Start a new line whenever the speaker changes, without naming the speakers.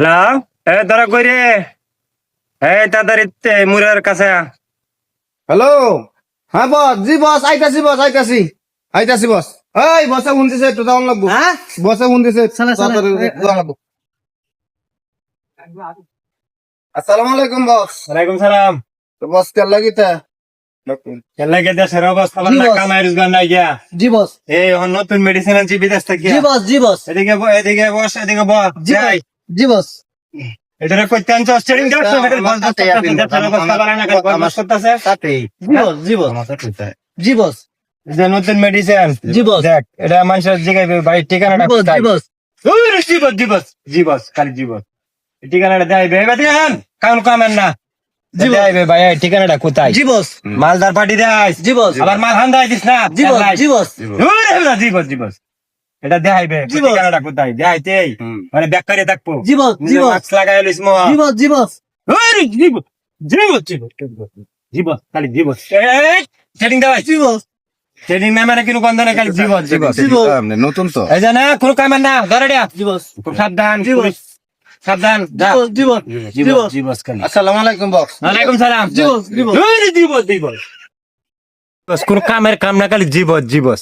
Hello? এ ধরা কই রে? এই তাড়াতাড়ি তে মুরের কাছে
হ্যালো? হ্যাঁ বস। জি বস আইতাছি বস আইতাছি। আইতাছি বস। এই বসে শুনতেছে একটু যাওয়ান লাগবো।
হ্যাঁ?
বসে। লাগবো। আসসালামু আলাইকুম বস।
ওয়ালাইকুম সালাম।
তো বস কেন লাগিতে
কে দেশের অবস্থা ভালো কামাই রোজগার নাই গিয়া।
জি বস।
এই নতুন মেডিসিন আনছি বিদেশ থেকে।
জি বস জি বস।
এদিকে ব- এদিকে বস এদিকে বস। যাই।
জি বস
এটারে কইতে আনছো স্টেডিয়াম যাচ্ছ এটারে বস বস করতেছে, দেশের অবস্থা ভালো না খালি বস
জি বস জি বস জি বস
যে নতুন মেডিসিন
জি বস
দেখ এটা মানুষের জিগাইবে ভাই ঠিকানাটা
জি বস জি বস
ওরে জীবস জীবস জীবস খালি জীবস এই ঠিকানাটা দেখাইবে এবার দেখেন কাউন কামেন না
জীবস।
দেখাইবে ভাই ঠিকানাটা কোথায়
জি বস
মালদার পার্টি দেয়
জি বস
আবার মাল হান্দাই দিস না
জি বস জি বস
জীবস জীবস এটা দেখাইবে। ঠিকানাটা কোথায় দেখাইতে মানে ব্যাক করে থাকব
জি বস জি বস
মাস্ক লাগাই লইস মো
জি বস জি বস
ওরে জীবস জীবস জীবস জীবস খালি জীবস এই ট্রেনিং দেওয়াই
জি বস
ট্রেনিং না মানে গন্ধ খালি
নতুন তো
এই কোনো কামেন না ধরে দিয়া
জি
খুব সাবধান
জীবস।
সাবধান
জি
যা
বস জি বস
জীবস জীবস খালি
আসসালামু আলাইকুম
ওয়ালাইকুম সালাম কোন কামের কাম না খালি জীবস জীবস